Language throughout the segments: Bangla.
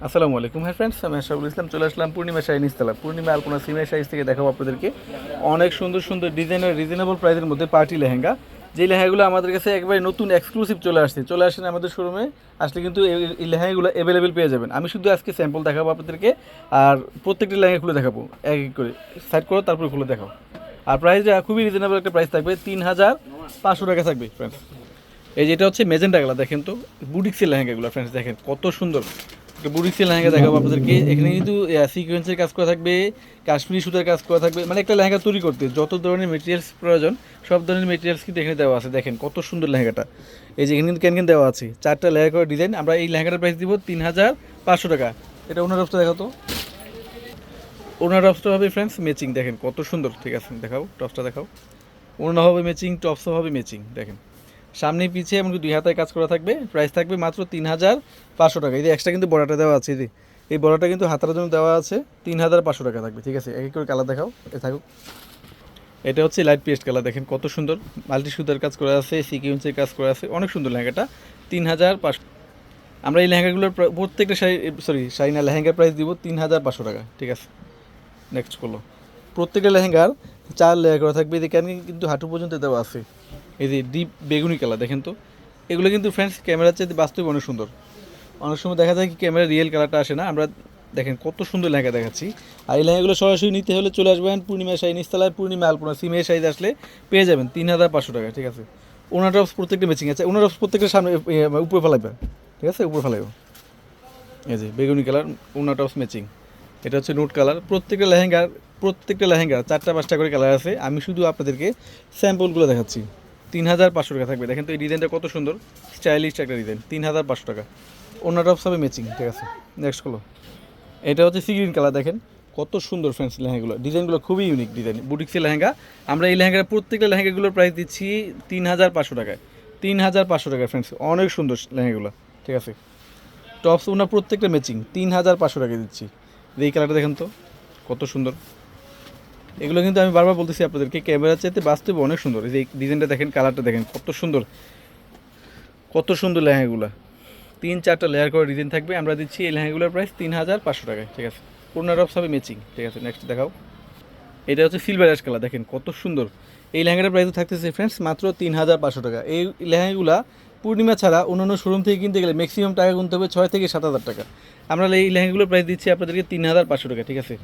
আসসালামু আলাইকুম হ্যাঁ ফ্রেন্ডস আমি আশাফুল ইসলাম, চলে আসলাম পূর্ণিমা শাহিন ইস্তালা পূর্ণিমা আলপনা সিমের সাইজ থেকে দেখাবো আপনাদেরকে। অনেক সুন্দর সুন্দর ডিজাইনের রিজনেবল প্রাইসের মধ্যে পার্টি লেহেঙ্গা। যে লেহেঙ্গাগুলো আমাদের কাছে একবারে নতুন এক্সক্লুসিভ চলে আসছে, চলে আসেন আমাদের শোরুমে আসলে কিন্তু এই- লেহেঙ্গাগুলো অ্যাভেলেবেল পেয়ে যাবেন। আমি শুধু আজকে স্যাম্পল দেখাবো আপনাদেরকে, আর প্রত্যেকটি লেহেঙ্গা খুলে দেখাবো। এক এক করে সাইড করো, তারপরে খুলে দেখাও। আর প্রাইস খুবই রিজনেবল একটা প্রাইস থাকবে, তিন হাজার পাঁচশো টাকা থাকবে ফ্রেন্ডস এই যেটা হচ্ছে মেজেন্টা গেলা দেখেন তো, বুটিক্সের লেহেঙ্গাগুলো ফ্রেন্ডস দেখেন কত সুন্দর। বুটিক্সের লেহেঙ্গা দেখাবো আপনাদেরকে এখানে কিন্তু সিকোয়েন্সের কাজ করা থাকবে, কাশ্মীরি সুতার কাজ করা থাকবে মানে একটা লেহেঙ্গা তৈরি করতে, যত ধরনের মেটেরিয়ালস প্রয়োজন, সব ধরনের মেটেরিয়ালস কিন্তু এখানে দেওয়া আছে, দেখেন কত সুন্দর লেহেঙ্গাটা। এই যে এখানে কিন্তু ক্যান ক্যান দেওয়া আছে, চারটা লেহেঙ্গা করে ডিজাইন আমরা এই লেহেঙ্গাটার প্রাইস দিব তিন হাজার পাঁচশো টাকা। এটা ওনার অবস্থা দেখাতো ওনার অবস্থা হবে ফ্রেন্ডস ম্যাচিং দেখেন কত সুন্দর, ঠিক আছে, দেখাও টপসটা দেখাও। ওনা হবে ম্যাচিং টপসও হবে ম্যাচিং দেখেন। সামনে পিছিয়ে এমনকি দুই হাতায় কাজ করা থাকবে। প্রাইস থাকবে মাত্র তিন হাজার পাঁচশো টাকা। এই যে এক্সট্রা কিন্তু বড়াটা দেওয়া আছে, এই এই বড়াটা কিন্তু হাতার জন্য দেওয়া আছে তিন হাজার পাঁচশো টাকা থাকবে। ঠিক আছে, এক এক করে কালার দেখাও, এ থাকুক। এটা হচ্ছে লাইট পেস্ট কালার দেখেন কত সুন্দর। মাল্টি সুতার কাজ করা আছে সিকিউন্সের কাজ করা আছে, অনেক সুন্দর লেহেঙ্গাটা। তিন হাজার পাঁচশো আমরা এই লেহেঙ্গাগুলোর প্রা- প্রত্যেকটা শাড়ি সরি শাড়ি না লেহেঙ্গার প্রাইস দিব তিন হাজার পাঁচশো টাকা। ঠিক আছে নেক্সট করল। প্রত্যেকটা লেহেঙ্গার চার লেয়ার করা থাকবে, এদিকে আমি কিন্তু হাঁটু পর্যন্ত দেওয়া আছে। এই যে ডিপ বেগুনি কালার, দেখেন তো। এগুলো কিন্তু ফ্রেন্ডস ক্যামেরার চাইতে বাস্তবে অনেক সুন্দর। অনেক সময় দেখা যায় কি ক্যামেরা রিয়েল কালারটা আসে না। আমরা দেখেন কত সুন্দর লেহেঙ্গা দেখাচ্ছি। আর এই লেহেঙ্গাগুলো সরাসরি নিতে হলে চলে আসবেন পূর্ণিমা শাহী নিস্তালায় পূর্ণিমা, আলপনা। সিমের সাইজ আসলে পেয়ে যাবেন তিন হাজার পাঁচশো টাকা, ঠিক আছে? ওনার টপস প্রত্যেকটা ম্যাচিং আছে। ওনার টপস প্রত্যেকটা সামনে উপরে ফেলাইবে, ঠিক আছে? উপরে ফেলাইব। এই যে বেগুনি কালার, ওনার টপস ম্যাচিং এটা হচ্ছে নোট কালার প্রত্যেকটা লেহেঙ্গার, প্রত্যেকটা লেহেঙ্গা চারটা পাঁচটা করে কালার আছে। আমি শুধু আপনাদেরকে স্যাম্পলগুলো দেখাচ্ছি। তিন হাজার পাঁচশো টাকা থাকবে। দেখেন তো এই ডিজাইনটা কত সুন্দর। স্টাইলিশ একটা ডিজাইন তিন হাজার পাঁচশো টাকা। অন্য টপস হবে ম্যাচিং ঠিক আছে? নেক্সট হলো এটা হচ্ছে সি গ্রিন কালার দেখেন। কত সুন্দর ফ্রেন্ডস লেহেঙ্গাগুলো। ডিজাইনগুলো খুবই ইউনিক ডিজাইন বুটিক্সের লেহেঙ্গা। আমরা এই লেহেঙ্গার প্রত্যেকটা লেহেঙ্গাগুলোর প্রাইস দিচ্ছি তিন হাজার পাঁচশো টাকায়। তিন হাজার পাঁচশো টাকা ফ্রেন্ডস অনেক সুন্দর লেহেঙ্গাগুলো, ঠিক আছে? টপস ওনার প্রত্যেকটা ম্যাচিং তিন হাজার পাঁচশো টাকা দিচ্ছি। এই কালারটা দেখেন তো, কত সুন্দর। এগুলো কিন্তু আমি বারবার বলতেছি আপনাদেরকে ক্যামেরা চাইতে বাস্তবে অনেক সুন্দর। এই যে ডিজাইনটা দেখেন, কালারটা দেখেন, কত সুন্দর। কত সুন্দর লেহেঙ্গাগুলো। তিন চারটা লেয়ার করে ডিজাইন থাকবে। আমরা দিচ্ছি এই লেহেঙ্গাগুলোর প্রাইস তিন হাজার পাঁচশো টাকায়, ঠিক আছে? পুরোনো টপস হবে ম্যাচিং ঠিক আছে? নেক্সট দেখাও। এটা হচ্ছে সিলভার অ্যাশ কালার দেখেন, কত সুন্দর। এই লেহেঙ্গাটার প্রাইস থাকতেছে ফ্রেন্ডস মাত্র তিন হাজার পাঁচশো টাকা। এই লেহেঙ্গাগুলা পূর্ণিমা ছাড়া অন্যান্য শোরুম থেকে কিনতে গেলে ম্যাক্সিমাম টাকা গুনতে হবে ছয় থেকে সাত হাজার টাকা। আমরা এই লেহেঙ্গাগুলোর প্রাইস দিচ্ছি আপনাদেরকে তিন হাজার পাঁচশো টাকা, ঠিক আছে?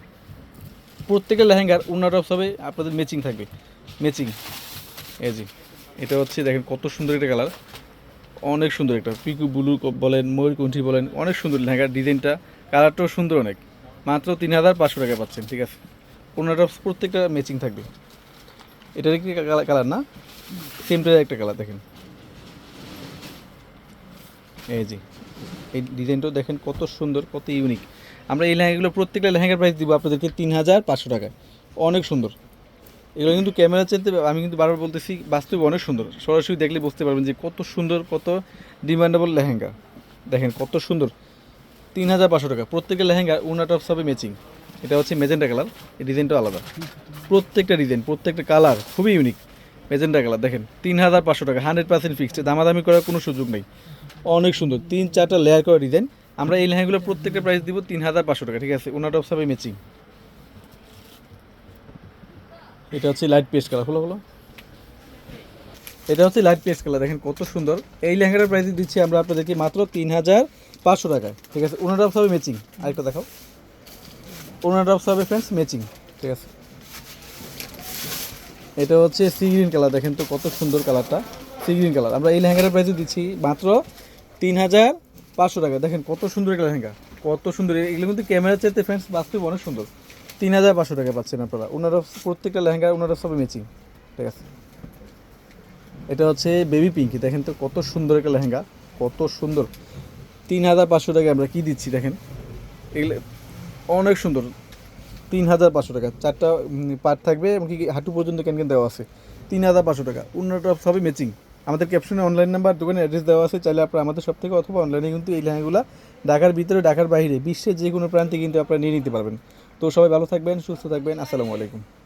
প্রত্যেকের লেহেঙ্গার উন্না টপস হবে, আপনাদের ম্যাচিং থাকবে। ম্যাচিং এই জি এটা হচ্ছে দেখেন কত সুন্দর একটা কালার অনেক সুন্দর একটা পিকু ব্লু বলেন ময়ূরকণ্ঠী বলেন, অনেক সুন্দর লেহেঙ্গার ডিজাইনটা। কালারটাও সুন্দর অনেক। মাত্র তিন হাজার পাঁচশো টাকা পাচ্ছেন, ঠিক আছে? উন্না টপস প্রত্যেকটা ম্যাচিং থাকবে। এটা কি কালার না? সেমটার একটা কালার দেখেন। এই জি এই ডিজাইনটাও দেখেন কত সুন্দর, কত ইউনিক আমরা এই লেহেঙ্গাগুলো, প্রত্যেকটা লেহেঙ্গার প্রাইস দিব আপনাদেরকে তিন হাজার পাঁচশো টাকায় অনেক সুন্দর। এগুলো কিন্তু ক্যামেরা চাইতে আমি কিন্তু বারবার বলতেছি, বাস্তবে অনেক সুন্দর। সরাসরি দেখলে বুঝতে পারবেন যে কত সুন্দর, কত ডিমান্ডেবল লেহেঙ্গা। দেখেন কত সুন্দর। তিন হাজার পাঁচশো টাকা। প্রত্যেকটা লেহেঙ্গা উনা টপস হবে ম্যাচিং এটা হচ্ছে মেজেন্টা কালার এই ডিজাইনটা আলাদা। প্রত্যেকটা ডিজাইন প্রত্যেকটা কালার খুবই ইউনিক মেজেন্টা কালার দেখেন তিন হাজার পাঁচশো টাকা। হান্ড্রেড পার্সেন্ট ফিক্সড দামাদামি করার কোনো সুযোগ নেই। অনেক সুন্দর। তিন চারটা লেয়ার করা ডিজাইন আমরা এই লেহেঙ্গাগুলো প্রত্যেকটা প্রাইস দিব তিন হাজার পাঁচশো টাকা, ঠিক আছে? ওনার হবে ম্যাচিং এটা হচ্ছে লাইট পেস্ট কালার হলো হলো। এটা হচ্ছে লাইট পেস্ট কালার দেখেন কত সুন্দর। এই লেহেঙ্গাটার প্রাইস দিচ্ছি আমরা আপনাদেরকে মাত্র তিন হাজার পাঁচশো টাকায়, ঠিক আছে? ওনার হবে ম্যাচিং আরেকটা দেখাও। ওনার টপস হবে ফ্রেন্ডস ম্যাচিং ঠিক আছে? এটা হচ্ছে সি গ্রিন কালার দেখেন তো কত সুন্দর কালারটা সি গ্রিন কালার আমরা এই লেহেঙ্গাটার প্রাইস দিচ্ছি মাত্র তিন হাজার পাঁচশো টাকা। দেখেন কত সুন্দর একটা লেহেঙ্গা, কত সুন্দর। এগুলো কিন্তু ক্যামেরা চাইতে ফ্রেন্ডস বাস্তবে অনেক সুন্দর। তিন হাজার পাঁচশো টাকা পাচ্ছেন আপনারা। ওনারা প্রত্যেকটা লেহেঙ্গা, ওনারা সব ম্যাচিং ঠিক আছে? এটা হচ্ছে বেবি পিঙ্কি দেখেন তো কত সুন্দর একটা লেহেঙ্গা, কত সুন্দর। তিন হাজার পাঁচশো টাকা আমরা কী দিচ্ছি, দেখেন? এগুলো অনেক সুন্দর। তিন হাজার পাঁচশো টাকা। চারটা পার্ট থাকবে, এমনকি হাঁটু পর্যন্ত ক্যান ক্যান দেওয়া আছে। তিন হাজার পাঁচশো টাকা। অন্যটা সবই ম্যাচিং আমাদের ক্যাপশনে অনলাইন নাম্বার দোকানে অ্যাড্রেস দেওয়া আছে, চাইলে আপনারা আমাদের সব থেকে অথবা অনলাইনে কিন্তু এই লেহেঙ্গাগুলো ঢাকার ভিতরে, ঢাকার বাইরে, বিশ্বের যে কোনো প্রান্তে কিন্তু আপনারা নিয়ে নিতে পারবেন। তো সবাই ভালো থাকবেন, সুস্থ থাকবেন, আসসালামু আলাইকুম।